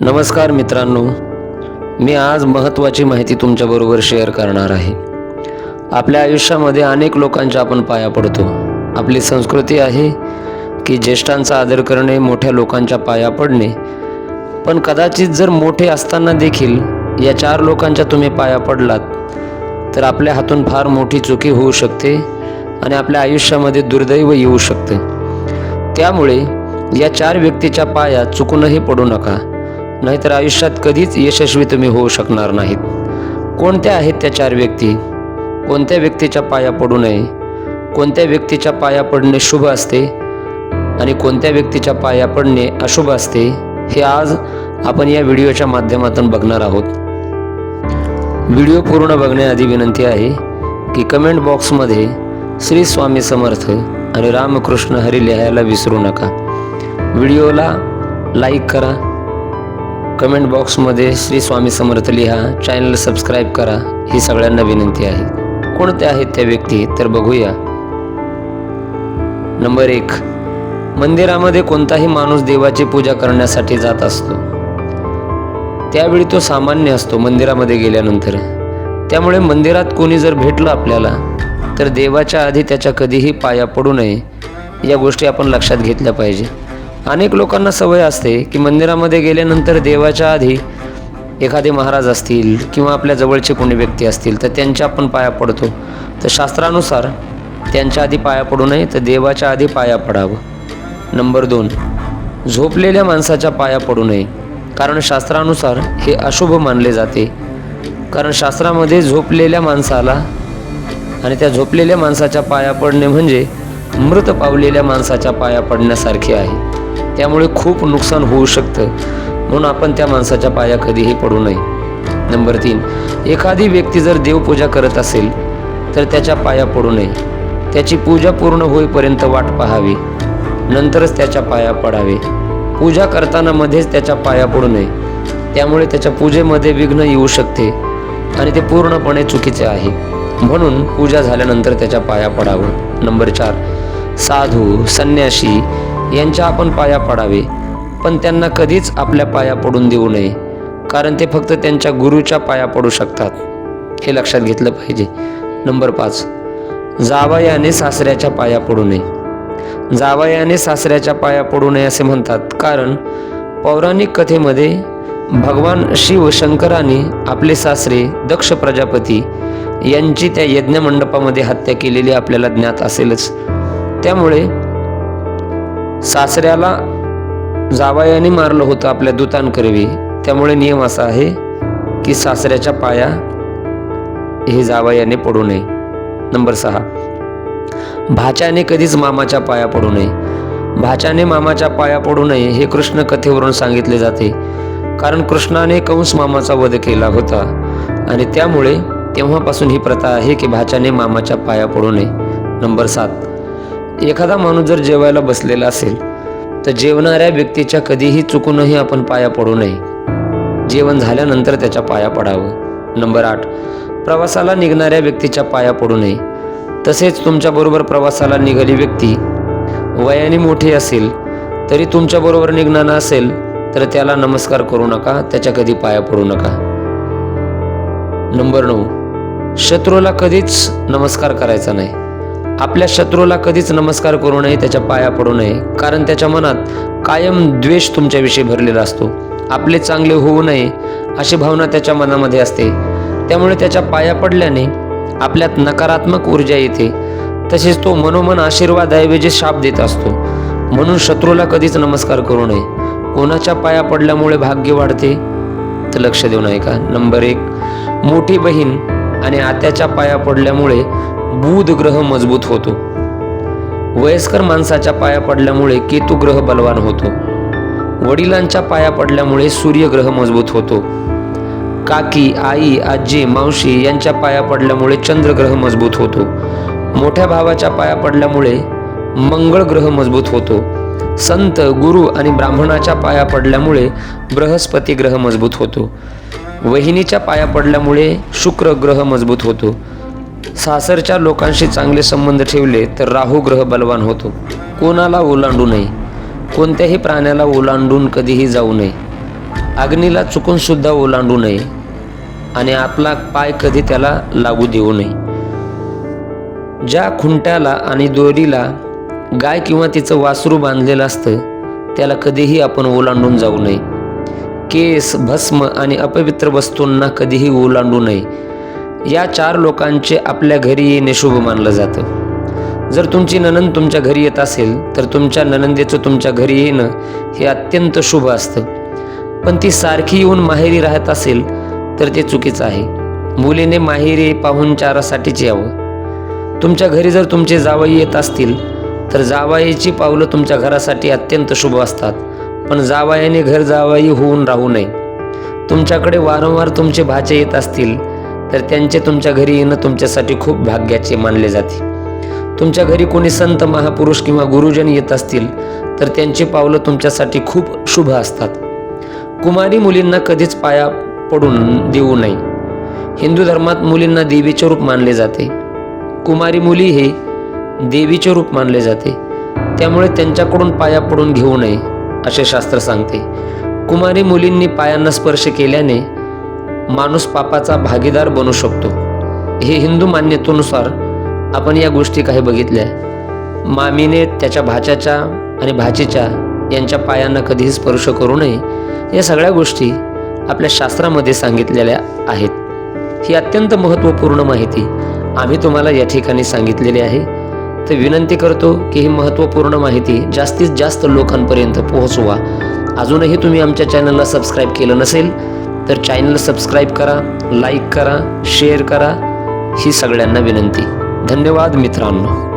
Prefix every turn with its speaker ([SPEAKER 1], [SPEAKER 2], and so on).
[SPEAKER 1] नमस्कार मित्रांनो मी आज महत्त्वाची माहिती तुमच्याबरोबर शेअर करणार आहे. आपल्या आयुष्यामध्ये अनेक लोकांच्या आपण पाया पडतो. आपली संस्कृती आहे की ज्येष्ठांचा आदर करणे मोठ्या लोकांच्या पाया पडणे. पण कदाचित जर मोठे असताना देखील या चार लोकांच्या तुम्ही पाया पडलात तर आपल्या हातून फार मोठी चुकी होऊ शकते आणि आपल्या आयुष्यामध्ये दुर्दैव येऊ शकते. त्यामुळे या चार व्यक्तीच्या पाया चुकूनही पडू नका. नाहीतर आयुष्यात कधीच यशस्वी तुम्ही होऊ शकणार नाहीत. कोणत्या आहेत त्या चार व्यक्ती? कोणत्या व्यक्तीच्या पाया पडू नये? कोणत्या व्यक्तीच्या पाया पडणे शुभ असते? आणि कोणत्या व्यक्तीच्या पाया पडणे अशुभ असते? हे आज आपण या व्हिडिओच्या माध्यमातून बघणार आहोत. व्हिडिओ पूर्ण बघण्याआधी विनंती आहे की कमेंट बॉक्समध्ये श्री स्वामी समर्थ आणि रामकृष्ण हरी लिहायला विसरू नका. व्हिडिओला लाईक करा कमेंट बॉक्समध्ये श्री स्वामी समर्थ लिहा. चॅनल सबस्क्राईब करा. ही सगळ्यांना विनंती आहे. कोणत्या आहेत त्या व्यक्ती? तर बघूया. नंबर एक. मंदिरामध्ये कोणताही माणूस देवाची पूजा करण्यासाठी जात असतो. त्यावेळी तो सामान्य असतो मंदिरामध्ये गेल्यानंतर. त्यामुळे मंदिरात कोणी जर भेटलं आपल्याला तर देवाच्या आधी त्याच्या कधीही पाया पडू नये. या गोष्टी आपण लक्षात घेतल्या पाहिजे. अनेक लोकांना सवय असते की मंदिरामध्ये गेल्यानंतर देवाच्या आधी एखादे महाराज असतील किंवा आपल्या जवळचे कोणी व्यक्ती असतील तर त्यांच्या आपण पाया पडतो. तर शास्त्रानुसार त्यांच्या आधी पाया पडू नये तर देवाच्या आधी पाया पडावं. नंबर दोन झोपलेल्या माणसाच्या पाया पडू नये. कारण शास्त्रानुसार हे अशुभ मानले जाते. कारण शास्त्रामध्ये झोपलेल्या माणसाला आणि त्या झोपलेल्या माणसाच्या पाया पडणे म्हणजे मृत पावलेल्या माणसाच्या पाया पडण्यासारखे आहे. त्यामुळे खूप नुकसान होऊ शकतं. म्हणून आपण त्या माणसाच्या पाया कधीही पडू नये. नंबर तीन एखादी व्यक्ती जर देवपूजा करत असेल तर त्याच्या पाया पडू नये. त्याची पूजा पूर्ण होईपर्यंत वाट पाहावी. नंतरच त्याच्या पाया पडावे. पूजा करताना मध्येच त्याच्या पाया पडू नये. त्यामुळे त्याच्या पूजेमध्ये विघ्न येऊ शकते आणि ते पूर्णपणे चुकीचे आहे. म्हणून पूजा झाल्यानंतर त्याच्या पाया पडावं. नंबर चार साधू संन्याशी यांच्या आपण पाया पडावे. पण त्यांना कधीच आपल्या पाया पडून देऊ नये कारण ते फक्त त्यांच्या गुरुच्या पाया पडू शकतात. हे लक्षात घेतलं पाहिजे. नंबर पाच. जावयाने सासऱ्याच्या पाया पडू नये. जावयाने सासऱ्याच्या पाया पडू नये असे म्हणतात. कारण पौराणिक कथेमध्ये भगवान शिव शंकराने आपले सासरे दक्ष प्रजापती यांची त्या यज्ञमंडपामध्ये हत्या केलेली आपल्याला ज्ञात असेलच. त्यामुळे सासऱ्याला जावयाने मारलं होतं आपल्या दुतांकरवी. त्यामुळे नियम असा आहे की सासऱ्याच्या पाया हे जावयाने पडू नये. नंबर सहा. भाच्याने कधीच मामाच्या पाया पडू नये. भाच्याने मामाच्या पाया पडू नये हे कृष्ण कथेवरून सांगितले जाते. कारण कृष्णाने कंस मामाचा वध केला होता. आणि त्यामुळे तेव्हापासून ही प्रथा आहे की भाच्याने मामाच्या पाया पडू नये. नंबर सात. एखादा माणूस जर जेवायला बसलेला असेल तर जेवणाऱ्या व्यक्तीच्या कधीही चुकूनही आपण पाया पडू नये. जेवण झाल्यानंतर त्याच्या पाया पडावं. नंबर आठ प्रवासाला निघणाऱ्या व्यक्तीच्या पाया पडू नये. तसेच तुमच्याबरोबर प्रवासाला निघाली व्यक्ती वयाने मोठी असेल तरी तुमच्याबरोबर निघणारा असेल तर त्याला नमस्कार करू नका त्याच्या कधी पाया पडू नका. नंबर नऊ शत्रूला कधीच नमस्कार करायचा नाही. आपल्या शत्रूला कधीच नमस्कार करू नये त्याच्या पाया पडू नये. कारण त्याच्या मनात कायम द्वेष तुमच्याविषयी भरलेला असतो. आपले चांगले होऊ नये अशी भावना त्याच्या मनामध्ये असते. त्यामुळे त्याच्या पाया पडल्याने आपल्यात नकारात्मक ऊर्जा येते. तसेच तो मनोमन आशीर्वादाऐवजी शाप देत असतो. म्हणून शत्रूला कधीच नमस्कार करू नये. कोणाच्या पाया पडल्यामुळे भाग्य वाढते? तर लक्ष देऊ नये का नंबर एक मोठी बहीण आणि आत्याच्या पाया पडल्यामुळे बुध ग्रह मजबूत होतो. वयस्कर माणसाच्या पाया पडल्यामुळे केतू ग्रह बलवान होतो. वडिलांच्या पाया पडल्यामुळे सूर्यग्रह मजबूत होतो. काकी आई आजी मावशी यांच्या पाया पडल्यामुळे चंद्रग्रह मजबूत होतो. मोठ्या भावाच्या पाया पडल्यामुळे मंगळ ग्रह मजबूत होतो. संत गुरु आणि ब्राह्मणाच्या पाया पडल्यामुळे बृहस्पती ग्रह मजबूत होतो. वहिनीच्या पाया पडल्यामुळे शुक्र ग्रह मजबूत होतो. सासरच्या लोकांशी चांगले संबंध ठेवले तर राहू ग्रह बलवान होतो. कोणाला ओलांडू नये. कोणत्याही प्राण्याला ओलांडून कधीही जाऊ नये. अग्नीला चुकून सुद्धा ओलांडू नये आणि आपला पाय कधी त्याला लागू देऊ नये. ज्या खुंट्याला आणि दोरीला गाय किंवा तिचं वासरू बांधलेलं असतं त्याला कधीही आपण ओलांडून जाऊ नये. केस भस्म आणि अपवित्र वस्तूंना कधीही ओलांडू नये. या चार लोकांचे आपल्या घरी येणे शुभ मानलं जातं. जर तुमची ननंद तुमच्या घरी येत असेल तर तुमच्या ननंदेचं तुमच्या घरी येणं हे अत्यंत शुभ असतं. पण ती सारखी येऊन माहेरी राहत असेल तर ते चुकीचं आहे. मुलीने माहेरी पाहुणचारासाठीच यावं. तुमच्या घरी जर तुमचे जावई येत असतील तर जावाईची पावलं तुमच्या घरासाठी अत्यंत शुभ असतात. पण जावायाने घर जावाई होऊन राहू नये. तुमच्याकडे वारंवार तुमचे भाचे येत असतील तर त्यांचे तुमच्या घरी येणं तुमच्यासाठी खूप भाग्याचे मानले जाते. तुमच्या घरी कोणी संत महापुरुष किंवा गुरुजन येत असतील तर त्यांची पावलं तुमच्यासाठी खूप शुभ असतात. कुमारी मुलींना कधीच पाया पडून देऊ नये. हिंदू धर्मात मुलींना देवीचे रूप मानले जाते. कुमारी मुली हे देवीचे रूप मानले जाते. त्यामुळे त्यांच्याकडून पाया पडून घेऊ नये असे शास्त्र सांगते. कुमारी मुलींनी पायांना स्पर्श केल्याने माणूस पापाचा भागीदार बनू शकतो. हे हिंदू मान्यतेनुसार आपण या गोष्टी काही बघितल्या. मामीने त्याच्या भाच्याच्या आणि भाचीच्या यांच्या पायांना कधीही स्पर्श करू नये या सगळ्या गोष्टी आपल्या शास्त्रामध्ये सांगितलेल्या आहेत. ही अत्यंत महत्त्वपूर्ण माहिती आम्ही तुम्हाला या ठिकाणी सांगितलेली आहे. तर विनंती करतो की ही महत्त्वपूर्ण माहिती जास्तीत जास्त लोकांपर्यंत पोहोचवा. अजूनही तुम्ही आमच्या चॅनलला सबस्क्राईब केलं नसेल तर चॅनल सबस्क्राईब करा लाईक करा शेअर करा. ही सगळ्यांना विनंती. धन्यवाद मित्रांनो.